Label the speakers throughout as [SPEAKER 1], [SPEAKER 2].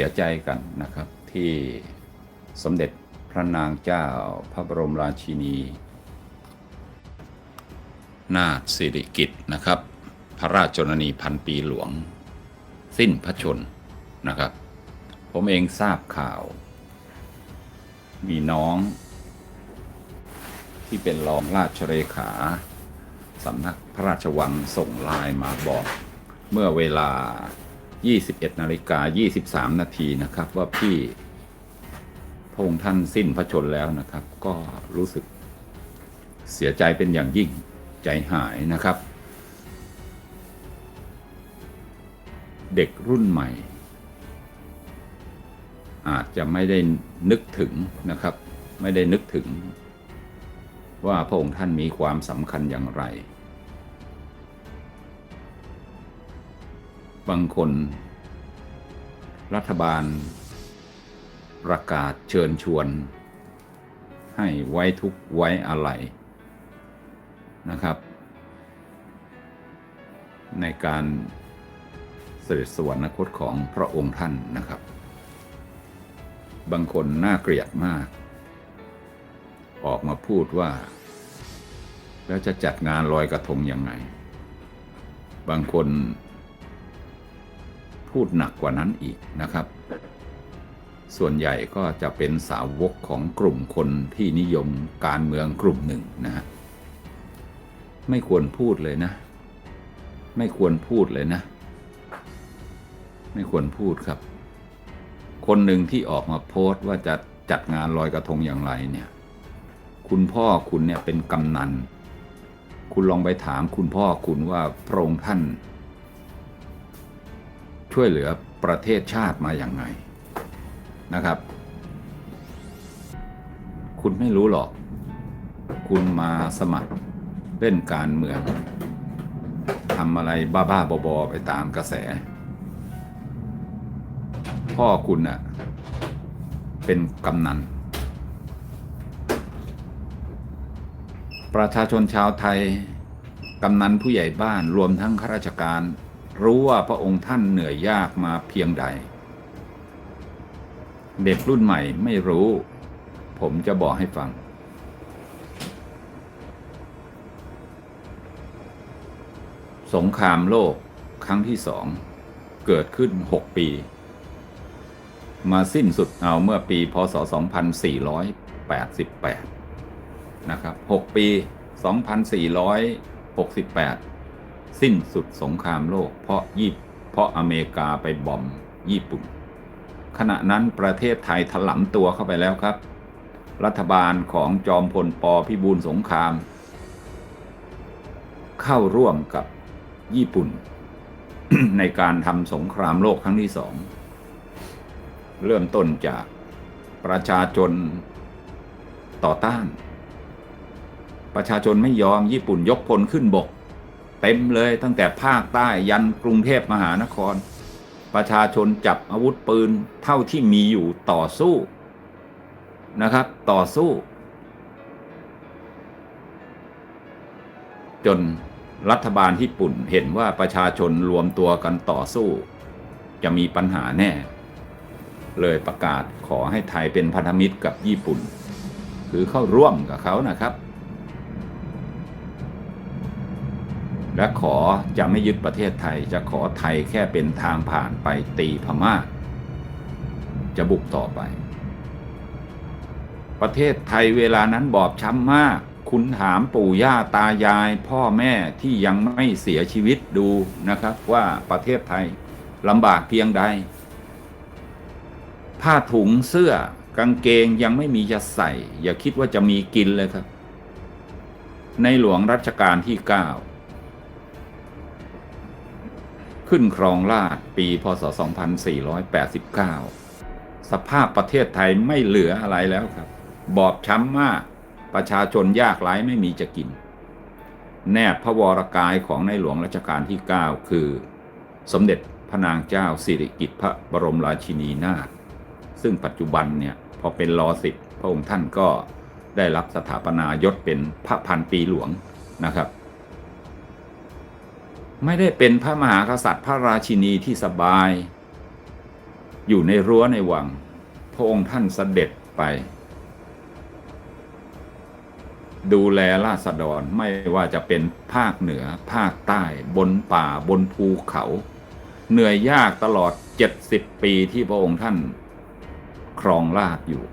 [SPEAKER 1] สียใจกันนะครับที่สมเด็จพระนางเจ้าพระบรมราชินี นาถสิริกิติ์นะครับ พระราชชนนีพันปีหลวง สิ้นพระชนนะครับ ผมเองทราบข่าว มีน้อง ที่เป็นรองราชเลขาสำนักพระราชวังส่งลน์มาบอกเมื่อเวลา 21นาฬิกา23 นาทีนะครับ ว่าพี่พระองค์ท่านสิ้นพระชนแล้วนะครับ ก็รู้สึกเสียใจเป็นอย่างยิ่งใจหายนะครับ เด็กรุ่นใหม่ อาจจะไม่ได้นึกถึงนะครับ ไม่ได้นึกถึง ว่าพระองค์ท่านมีความสำคัญอย่างไร บางคน รัฐบาล ประกาศเชิญชวน ให้ไว้ทุกไว้อะไรนะครับ ในการเสด็จสวรรคตของพระองค์ท่านนะครับ บางคนน่าเกลียดมาก ออกมาพูดว่า แล้วจะจัดงานลอยกระทงยังไง บางคน พูดหนักกว่านั้นอีกนะครับ ส่วนใหญ่ก็จะเป็นสาวกของกลุ่มคนที่นิยมการเมืองกลุ่มหนึ่งนะฮะไม่ควรพูดเลยนะ ไม่ควรพูดเลยนะ ไม่ควรพูดครับ คนหนึ่งที่ออกมาโพสต์ว่าจะจัดงานลอยกระทงอย่างไรเนี่ย คุณพ่อคุณเนี่ยเป็นกำนัน คุณลองไปถามคุณพ่อคุณว่าพระองค์ท่าน ช่วยเหลือประเทศชาติมาอย่างไงนะครับ คุณไม่รู้หรอก คุณมาสมัครเล่นการเมืองทำอะไรบ้าๆบอๆไปตามกระแส พ่อคุณน่ะเป็นกำนัน ประชาชนชาวไทย กำนันผู้ใหญ่บ้านรวมทั้งข้าราชการ รู้ว่าพระองค์ท่านเหนื่อยยากมาเพียงใด เด็กรุ่นใหม่ไม่รู้ ผมจะบอกให้ฟัง สงครามโลกครั้งที่สอง เกิดขึ้น 6 ปี มาสิ้นสุดเอาเมื่อปี พศ 2488 นะครับ 6 ปี 2468 สิ้นสุดสงครามโลก เพราะยิบเพราะอเมริกาไปบอมญี่ปุ่น ขณะนั้นประเทศไทยถลำตัวเข้าไปแล้วครับ รัฐบาลของจอมพลปพิบูลสงคราม เข้าร่วมกับญี่ปุ่น ในการทำสงครามโลกครั้งที่สอง เริ่มต้นจากประชาชนต่อต้าน ประชาชนไม่ยอมญี่ปุ่นยกพลขึ้นบก เต็มเลยตั้งแต่ภาคใต้ยันกรุงเทพมหานคร ประชาชนจับอาวุธปืนเท่าที่มีอยู่ต่อสู้นะครับ ต่อสู้ จนรัฐบาลญี่ปุ่นเห็นว่าประชาชนรวมตัวกันต่อสู้ จะมีปัญหาแน่ เลยประกาศขอให้ไทยเป็นพันธมิตรกับญี่ปุ่น คือเข้าร่วมกับเขานะครับ และขอจะไม่ยึดประเทศไทย จะขอไทยแค่เป็นทางผ่านไปตีพม่า จะบุกต่อไป ประเทศไทยเวลานั้นบอบช้ำมาก คุณถามปู่ย่าตายาย พ่อแม่ที่ยังไม่เสียชีวิตดูนะครับว่าประเทศไทยลำบากเพียงใด ผ้าถุงเสื้อกางเกงยังไม่มีจะใส่ อย่าคิดว่าจะมีกินเลยครับ ในหลวงรัชกาลที่ 9 ขึ้นครองราชปี พศ 2489 สภาพประเทศไทยไม่เหลืออะไรแล้วครับ บอบช้ำมาก ประชาชนยากไร้ไม่มีจะกิน แนบพระวรกายของในหลวงรัชกาลที่ 9 คือ สมเด็จพระนางเจ้าสิริกิติ์พระบรมราชินีนาถ ซึ่งปัจจุบันเนี่ยพอเป็นรอสิบพระองค์ท่านก็ได้รับสถาปนายศเป็นพระพันปีหลวงนะครับ ไม่ได้เป็นพระมหากษัตริย์พระราชินีที่สบาย อยู่ในรั้วในวัง พระองค์ท่านเสด็จไป ดูแลราษฎรไม่ว่าจะเป็นภาคเหนือภาคใต้บนป่าบนภูเขา เหนื่อยยากตลอด70ปีที่พระองค์ท่าน ครองราชอยู่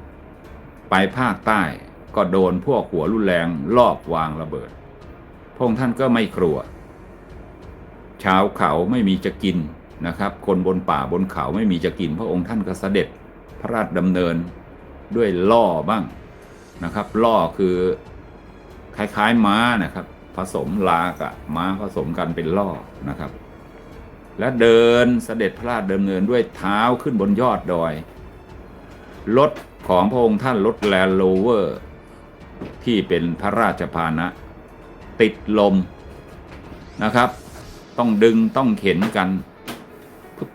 [SPEAKER 1] ไปภาคใต้ก็โดนพวกหัวรุนแรงลอบวางระเบิด พระองค์ท่านก็ไม่กลัว ชาวเขาไม่มีจะกินนะครับ คนบนป่าบนเขาไม่มีจะกิน พระองค์ท่านก็เสด็จพระราชดำเนินด้วยล่อบ้างนะครับ ล่อคือคล้ายๆม้านะครับ ผสมลากับม้าผสมกันเป็นล่อนะครับ และเดินเสด็จพระราชดำเนินด้วยเท้าขึ้นบนยอดดอยรถของพระองค์ท่านรถแลนด์โรเวอร์ที่เป็นพระราชพานะ ติดลมนะครับ ต้องดึงต้องเข็นกัน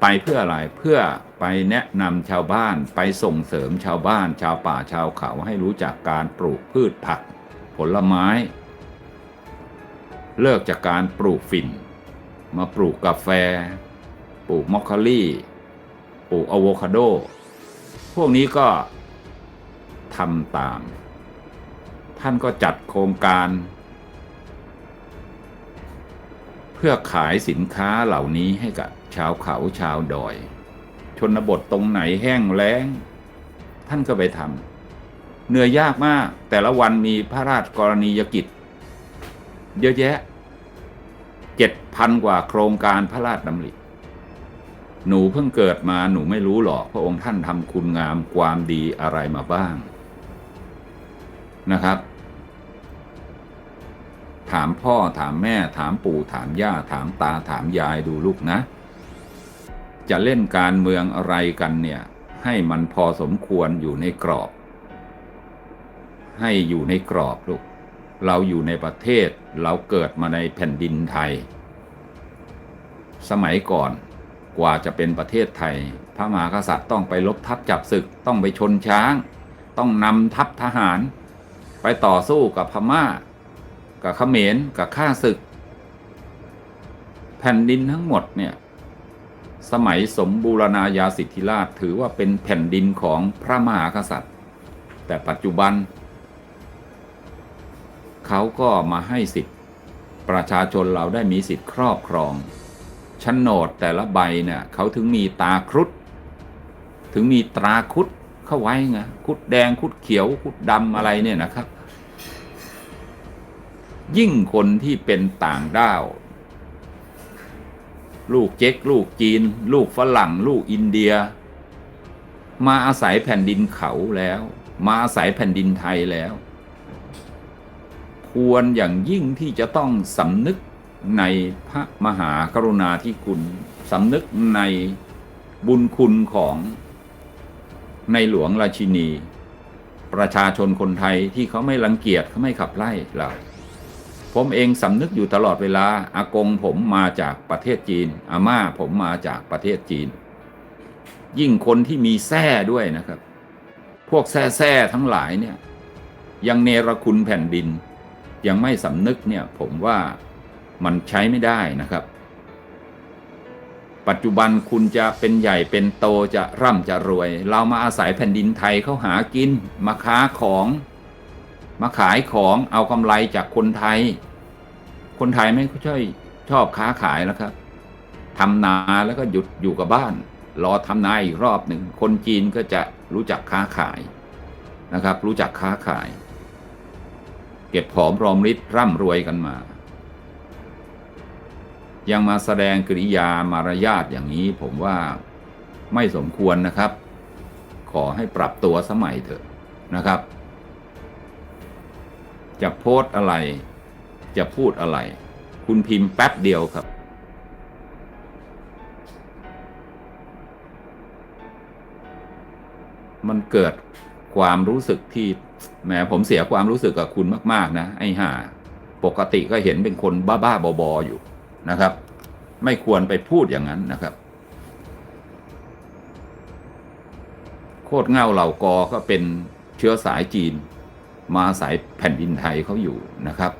[SPEAKER 1] ไปเพื่ออะไรเพื่อไปแนะนำชาวบ้านไปส่งเสริมชาวบ้าน ชาวป่าชาวเขาให้รู้จักการปลูกพืชผัก ผลไม้ เลิกจากการปลูกฝิ่น มาปลูกกาแฟ ปลูกมอคคารี่ ปลูกอะโวคาโด พวกนี้ก็ทำตาม ท่านก็จัดโครงการ เพื่อขายสินค้าเหล่านี้ให้กับชาวเขาชาวดอย ชนบทตรงไหนแห้งแล้ง ท่านก็ไปทำเหนื่อยยากมากแต่ละวันมีพระราชกรณียกิจ เยอะแยะเจ็ดพันกว่าโครงการพระราชดำริหนูเพิ่งเกิดมาหนูไม่รู้หรอกพระองค์ท่านทำคุณงามความดีอะไรมาบ้างนะครับ ถามพ่อถามแม่ถามปู่ถามย่าถามตาถามยายดูลูกนะ จะเล่นการเมืองอะไรกันเนี่ย ให้มันพอสมควรอยู่ในกรอบ ให้อยู่ในกรอบลูก เราอยู่ในประเทศเราเกิดมาในแผ่นดินไทย สมัยก่อนกว่าจะเป็นประเทศไทย พระมหากษัตริย์ต้องไปลบทัพจับศึกต้องไปชนช้าง ต้องนำทัพทหาร ไปต่อสู้กับพม่า กับเขมรกับข้าศึก แผ่นดินทั้งหมดเนี่ยสมัยสมบูรณาญาสิทธิราชถือว่าเป็นแผ่นดินของพระมหากษัตริย์ แต่ปัจจุบัน เขาก็มาให้สิทธิ์ประชาชนเราได้มีสิทธิ์ครอบครองชนโนดแต่ละใบเนี่ยเขาถึงมีตาครุฑถึงมีตราครุฑเข้าไว้ไงครุฑแดงครุฑเขียวครุฑดำอะไรเนี่ยนะครับ ยิ่งคนที่เป็นต่างด้าว ลูกเจ๊กลูกจีน ลูกฝรั่ง ลูกอินเดีย มาอาศัยแผ่นดินเขาแล้ว มาอาศัยแผ่นดินไทยแล้ว ควรอย่างยิ่งที่จะต้องสำนึกในพระมหากรุณาธิคุณสำนึกในบุญคุณของในหลวงราชินี ประชาชนคนไทยที่เขาไม่รังเกียจเขาไม่ขับไล่เรา ผมเองสำนึกอยู่ตลอดเวลาอากงผมมาจากประเทศจีนอาม่าผมมาจากประเทศจีน ยิ่งคนที่มีแท้ด้วยนะครับ พวกแท้แท้ทั้งหลายเนี่ย ยังเนรคุณแผ่นดิน ยังไม่สำนึกเนี่ย ผมว่ามันใช้ไม่ได้นะครับ ปัจจุบันคุณจะเป็นใหญ่เป็นโตจะร่ำจะรวย เรามาอาศัยแผ่นดินไทยเขาหากินมาค้าของ มาขายของเอากำไรจากคนไทย คนไทยไม่ค่อยชอบค้าขายแล้วครับทำนาแล้วก็หยุดอยู่กับบ้าน รอทำนาอีกรอบหนึ่ง คนจีนก็จะรู้จักค้าขายนะครับ รู้จักค้าขาย เก็บผอมรอมริดร่ำรวยกันมา ยังมาแสดงกริยามารยาทอย่างนี้ผมว่าไม่สมควรนะครับ ขอให้ปรับตัวสมัยเถอะนะครับ จะโพสอะไร จะพูดอะไร คุณพิมพ์แป๊บเดียวครับ มันเกิดความรู้สึกที่แหมผมเสียความรู้สึกกับคุณมาก ๆ นะ ไอ้ห่า ปกติก็เห็นเป็นคนบ้าๆบอๆอยู่นะครับ ไม่ควรไปพูดอย่างนั้นนะครับ โคตรเง่าเหล่ากอก็เป็นเชื้อสายจีน มาอาศัยแผ่นดินไทยเขาอยู่นะครับ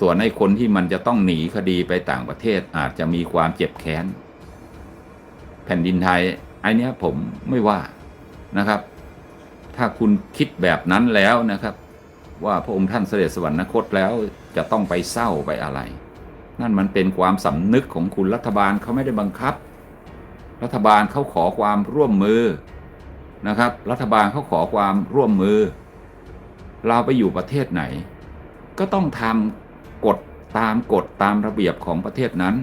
[SPEAKER 1] ส่วนไอ้คนที่มันจะต้องหนีคดีไปต่างประเทศอาจจะมีความเจ็บแค้น แผ่นดินไทยไอ้เนี้ยผมไม่ว่านะครับ ถ้าคุณคิดแบบนั้นแล้วนะครับ ว่าพระองค์ท่านเสด็จสวรรคตแล้วจะต้องไปเศร้าไปอะไร นั่นมันเป็นความสำนึกของคุณรัฐบาลเขาไม่ได้บังคับ รัฐบาลเขาขอความร่วมมือนะครับ รัฐบาลเขาขอความร่วมมือ เราไปอยู่ประเทศไหน ก็ต้องทำกฎตามกฎตามระเบียบของประเทศนั้น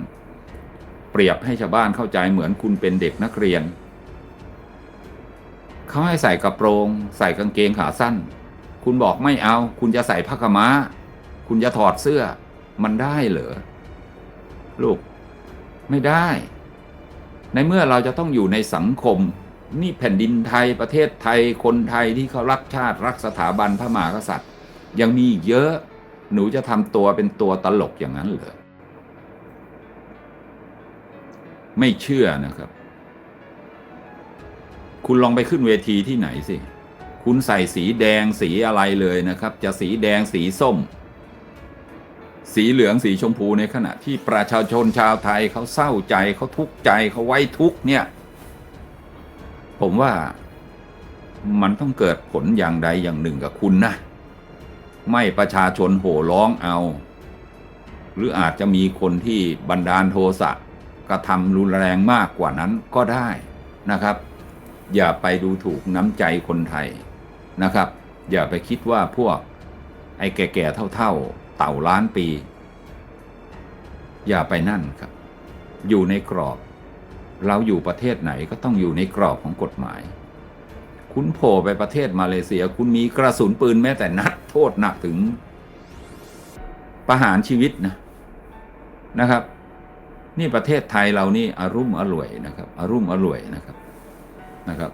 [SPEAKER 1] เปรียบให้ชาวบ้านเข้าใจเหมือนคุณเป็นเด็กนักเรียนเขาให้ใส่กระโปรง ใส่กางเกงขาสั้น คุณบอกไม่เอา คุณจะใส่ผ้ากม้า คุณจะถอดเสื้อ มันได้เหรอลูกไม่ได้ ในเมื่อเราจะต้องอยู่ในสังคม นี่แผ่นดินไทยประเทศไทยคนไทยที่เขารักชาติรักสถาบันพระมหากษัตริย์ ยังมีอีกเยอะหนูจะทำตัวเป็นตัวตลกอย่างนั้นเหรอไม่เชื่อนะครับ คุณลองไปขึ้นเวทีที่ไหนสิ คุณใส่สีแดงสีอะไรเลยนะครับ จะสีแดงสีส้ม สีเหลืองสีชมพูในขณะที่ประชาชนชาวไทยเขาเศร้าใจเขาทุกข์ใจเขาไว้ทุกข์เนี่ย ผมว่ามันต้องเกิดผลอย่างใดอย่างหนึ่งกับคุณนะ ไม่ประชาชนโห่ร้องเอา หรืออาจจะมีคนที่บันดาลโทสะกระทำรุนแรงมากกว่านั้นก็ได้นะครับ อย่าไปดูถูกน้ำใจคนไทยนะครับ อย่าไปคิดว่าพวกไอ้แก่ๆเท่าๆ เต่าล้านปี อย่าไปนั่นครับ อยู่ในกรอบ เราอยู่ประเทศไหนก็ต้องอยู่ในกรอบของกฎหมาย คุณโผล่ไปประเทศมาเลเซีย คุณมีกระสุนปืนแม้แต่นัดโทษหนักถึง ประหารชีวิตนะนะครับ นี่ประเทศไทยเรานี่อารุ่มอร่วยนะครับอารุ่มอร่วยนะครับนะครับ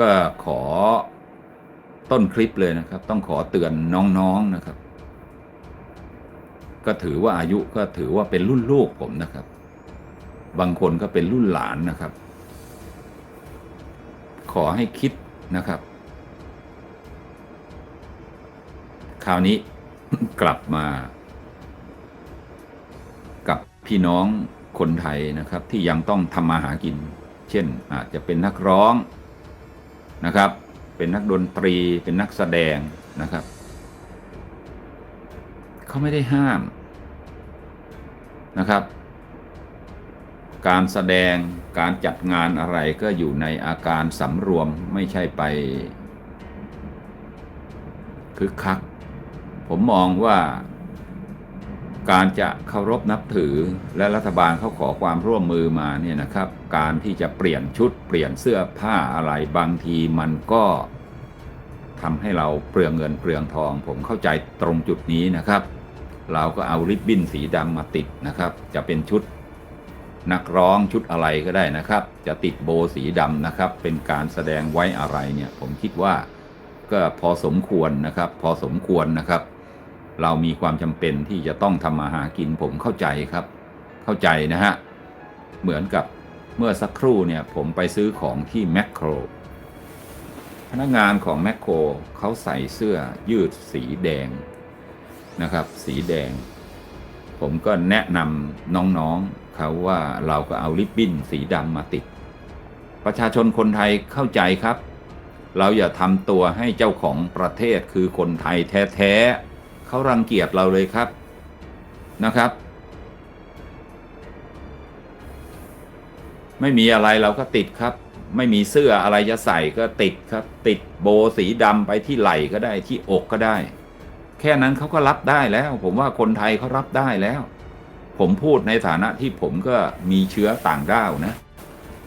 [SPEAKER 1] ก็ขอต้นคลิปเลยนะครับ ต้องขอเตือนน้องๆนะครับ ก็ถือว่าอายุก็ถือว่าเป็นรุ่นลูกผมนะครับ บางคนก็เป็นรุ่นหลานนะครับ ขอให้คิดนะครับ คราวนี้กลับมา กับพี่น้องคนไทยนะครับ ที่ยังต้องทำมาหากิน เช่นอาจจะเป็นนักร้องนะครับ เป็นนักดนตรี เป็นนักแสดงนะครับ เขาไม่ได้ห้ามนะครับ การแสดงการจัดงานอะไรก็อยู่ในอาการสำรวมไม่ใช่ไปคึกคัก ผมมองว่าการจะเคารพนับถือและรัฐบาลเขาขอความร่วมมือมาเนี่ยนะครับ การที่จะเปลี่ยนชุดเปลี่ยนเสื้อผ้าอะไรบางทีมันก็ทำให้เราเปลืองเงินเปลืองทอง ผมเข้าใจตรงจุดนี้นะครับ เราก็เอาริบบิ้นสีดำมาติดนะครับ จะเป็นชุด นักร้องชุดอะไรก็ได้นะครับ จะติดโบสีดำนะครับ เป็นการแสดงไว้อะไรเนี่ย ผมคิดว่าก็พอสมควรนะครับ พอสมควรนะครับ เรามีความจำเป็นที่จะต้องทำมาหากินผมเข้าใจครับ เข้าใจนะฮะ เหมือนกับเมื่อสักครู่เนี่ยผมไปซื้อของที่แมคโครพนักงานของแมคโครเขาใส่เสื้อยืดสีแดงนะครับ สีแดง ผมก็แนะนำน้องๆ เขาว่าเราก็เอาริบบิ้นสีดำมาติด ประชาชนคนไทยเข้าใจครับ เราอย่าทำตัวให้เจ้าของประเทศคือคนไทยแท้ๆเขารังเกียจเราเลยครับนะครับ ไม่มีอะไรเราก็ติดครับ ไม่มีเสื้ออะไรจะใส่ก็ติดครับ ติดโบสีดำไปที่ไหล่ก็ได้ที่อกก็ได้ แค่นั้นเขาก็รับได้แล้ว ผมว่าคนไทยเขารับได้แล้ว ผมพูดในฐานะที่ผมก็มีเชื้อต่างด้าวนะ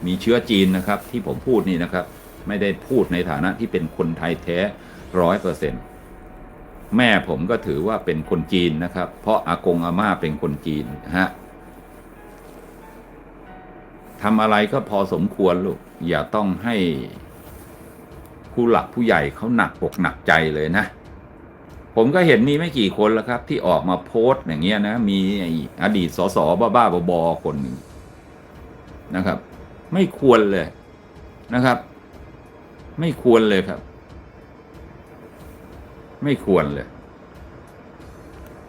[SPEAKER 1] มีเชื้อจีนนะครับ ที่ผมพูดนี่นะครับ ไม่ได้พูดในฐานะที่เป็นคนไทยแท้ร้อยเปอร์เซ็นต์แม่ผมก็ถือว่าเป็นคนจีนนะครับ เพราะอากงอาม่าเป็นคนจีนนะฮะทำอะไรก็พอสมควรลูก อย่าต้องให้ผู้หลักผู้ใหญ่เขาหนักอกหนักใจเลยนะ ผมก็เห็นมีไม่กี่คนแล้วครับ ที่ออกมาโพสต์อย่างเงี้ยนะ มีไอ้อดีตสสบ้าๆบอๆคนหนึ่งนะครับ ไม่ควรเลยนะครับ ไม่ควรเลยครับ ไม่ควรเลย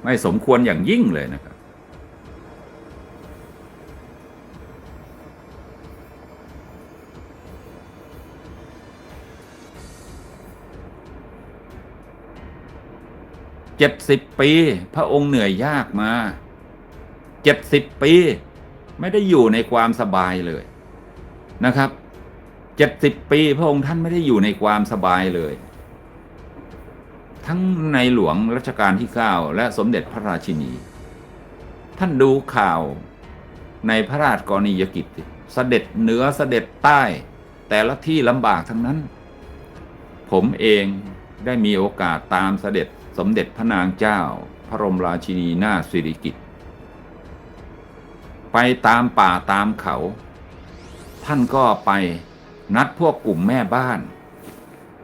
[SPEAKER 1] ไม่สมควรอย่างยิ่งเลยนะครับ เจ็ดสิบปี พระองค์เหนื่อยยากมาเจ็ดสิบปี ไม่ได้อยู่ในความสบายเลยนะครับเจ็ดสิบปี พระองค์ท่านไม่ได้อยู่ในความสบายเลย ทั้งในหลวงรัชกาลที่เก้าและสมเด็จพระราชินี ท่านดูข่าวในพระราชกรณียกิจสเสด็จเหนือเสด็จใต้ แต่ละที่ลำบากทั้งนั้น ผมเองได้มีโอกาสตามเสด็จ สมเด็จพระนางเจ้า พระบรมราชินีนาถสิริกิติ์ไปตามป่าตามเขา ท่านก็ไปนัดพวกกลุ่มแม่บ้าน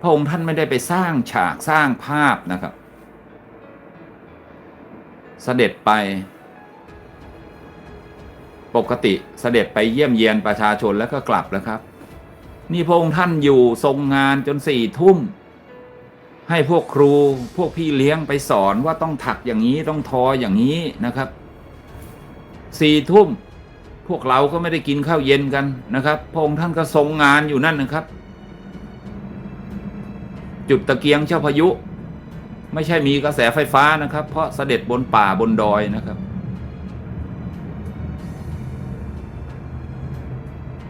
[SPEAKER 1] พระองค์ท่านไม่ได้ไปสร้างฉากสร้างภาพนะครับ เสด็จไป ปกติเสด็จไปเยี่ยมเยียนประชาชนแล้วก็กลับแล้วครับ นี่พระองค์ท่านอยู่ทรงงานจนสี่ทุ่ม ให้พวกครูพวกพี่เลี้ยงไปสอนว่าต้องถักอย่างนี้ต้องทออย่างนี้นะครับสี่ทุ่มพวกเราก็ไม่ได้กินข้าวเย็นกันนะครับพระองค์ท่านก็ทรงงานอยู่นั่นนะครับ จุดตะเกียงเจ้าพายุ ไม่ใช่มีกระแสไฟฟ้านะครับ เพราะเสด็จบนป่าบนดอยนะครับ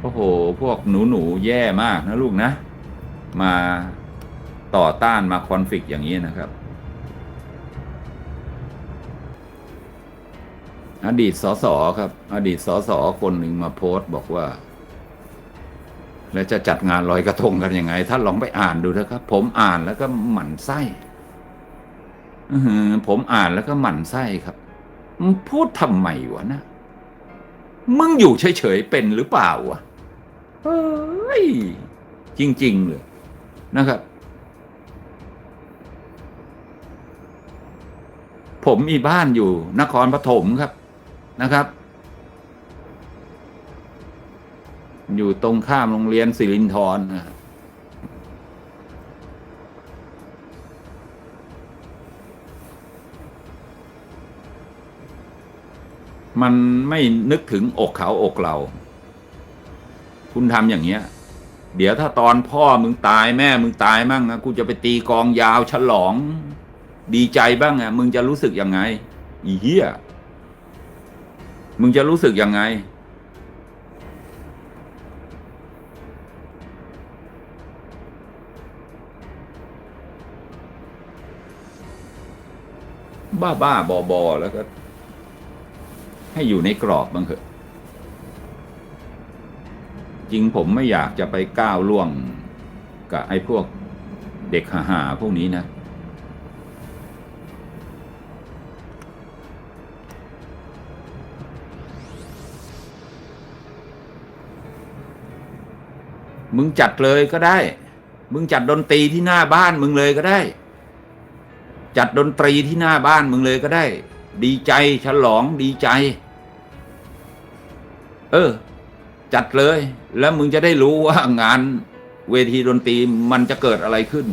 [SPEAKER 1] โอ้โห พวกหนูหนูๆแย่มากนะลูกนะ มา ต่อต้านมาคอนฟ lict อย่างนี้นะครับ อดีตสสครับ อดีตสสคนหนึ่งมาโพสต์บอกว่า แล้วจะจัดงานลอยกระทงกันยังไงท่านลองไปอ่านดูนะครับ ผมอ่านแล้วก็หมั่นไส้ผมอ่านแล้วก็หมั่นไส้ครับพูดทำไมวะนะมึงอยู่เฉยๆเป็นหรือเปล่าวะเฮ้ยจริง ๆ เลยนะครับ ผมมีบ้านอยู่นครปฐมครับนะครับ อยู่ตรงข้ามโรงเรียนสิรินทรนะมันไม่นึกถึงอกเขาอกเรา คุณทำอย่างเงี้ย เดี๋ยวถ้าตอนพ่อมึงตายแม่มึงตายมั่งนะกูจะไปตีกองยาวฉลอง ดีใจบ้างอะมึงจะรู้สึกยังไง อีเหี้ย มึงจะรู้สึกยังไง บ้าบ้าบอบอแล้วก็ ให้อยู่ในกรอบบ้างเถอะ จริงผมไม่อยากจะไปก้าวล่วงกับไอ้พวกเด็กหาๆพวกนี้นะ มึงจัดเลยก็ได้ มึงจัดดนตรีที่หน้าบ้านมึงเลยก็ได้ จัดดนตรีที่หน้าบ้านมึงเลยก็ได้ ดีใจฉลองดีใจ เออ จัดเลย แล้วมึงจะได้รู้ว่างานเวทีดนตรีมันจะเกิดอะไรขึ้น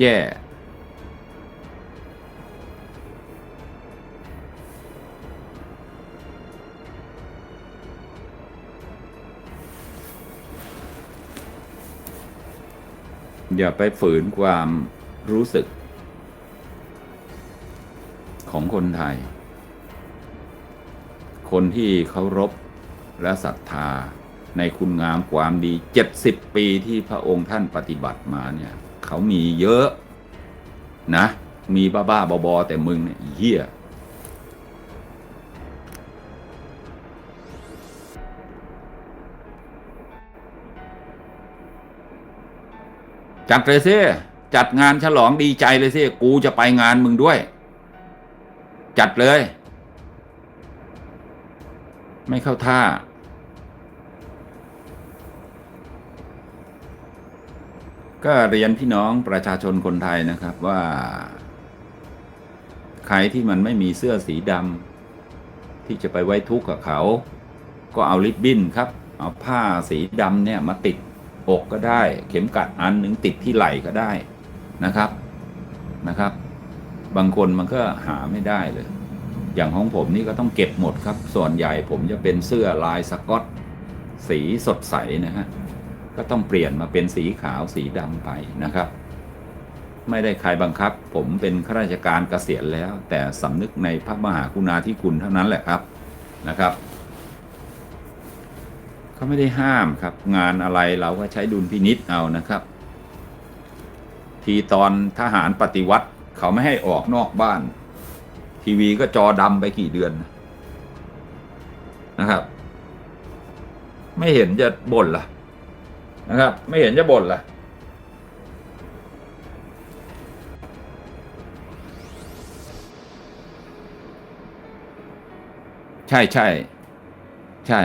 [SPEAKER 1] แย่ อย่าไปฝืนความรู้สึก ของคนไทย คนที่เคารพและศรัทธาในคุณงามความดี 70 ปีที่พระองค์ท่านปฏิบัติมาเนี่ย เขามีเยอะนะ มีบ้าๆบอๆแต่มึงเนี่ยเหี้ย จัดเลยสิจัดงานฉลองดีใจเลยสิกูจะไปงานมึงด้วย จัดเลย ไม่เข้าท่า ก็เรียนพี่น้องประชาชนคนไทยนะครับว่า ใครที่มันไม่มีเสื้อสีดำที่จะไปไว้ทุกข์กับเขา ก็เอาริบบิ้นครับ เอาผ้าสีดำเนี่ยมาติด อกก็ได้ เข็มกัดอันหนึ่งติดที่ไหล่ก็ได้นะครับนะครับ บางคนมันก็หาไม่ได้เลย อย่างของผมนี่ก็ต้องเก็บหมดครับ ส่วนใหญ่ผมจะเป็นเสื้อลายสกอต สีสดใสนะฮะก็ต้องเปลี่ยนมาเป็นสีขาวสีดำไปนะครับ ไม่ได้ใครบังคับ ผมเป็นข้าราชการเกษียณแล้ว แต่สำนึกในพระมหากรุณาธิคุณเท่านั้นแหละครับนะครับ เขาไม่ได้ห้ามครับ งานอะไรเราก็ใช้ดุลพินิษเอานะครับ ทีตอนทหารปฏิวัติ เขาไม่ให้ออกนอกบ้าน ทีวีก็จอดำไปกี่เดือนนะครับ ไม่เห็นจะบ่นล่ะ นะครับ ไม่เห็นจะบ่นล่ะใช่ใช่ใช่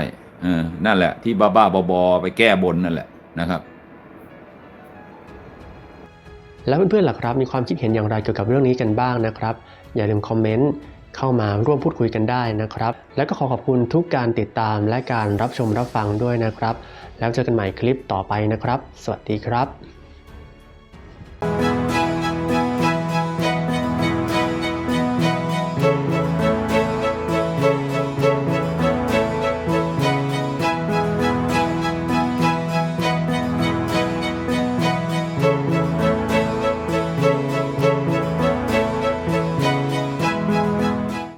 [SPEAKER 1] นั่นแหละ ที่บ้าบ้าๆบอๆไปแก้บนนั่นแหละนะครับ
[SPEAKER 2] แล้วเพื่อนๆล่ะครับ มีความคิดเห็นอย่างไรเกี่ยวกับเรื่องนี้กันบ้างนะครับ อย่าลืมคอมเมนต์เข้ามาร่วมพูดคุยกันได้นะครับ แล้วก็ขอขอบคุณทุกการติดตามและการรับชมรับฟังด้วยนะครับ แล้วเจอกันใหม่คลิปต่อไปนะครับ สวัสดีครับ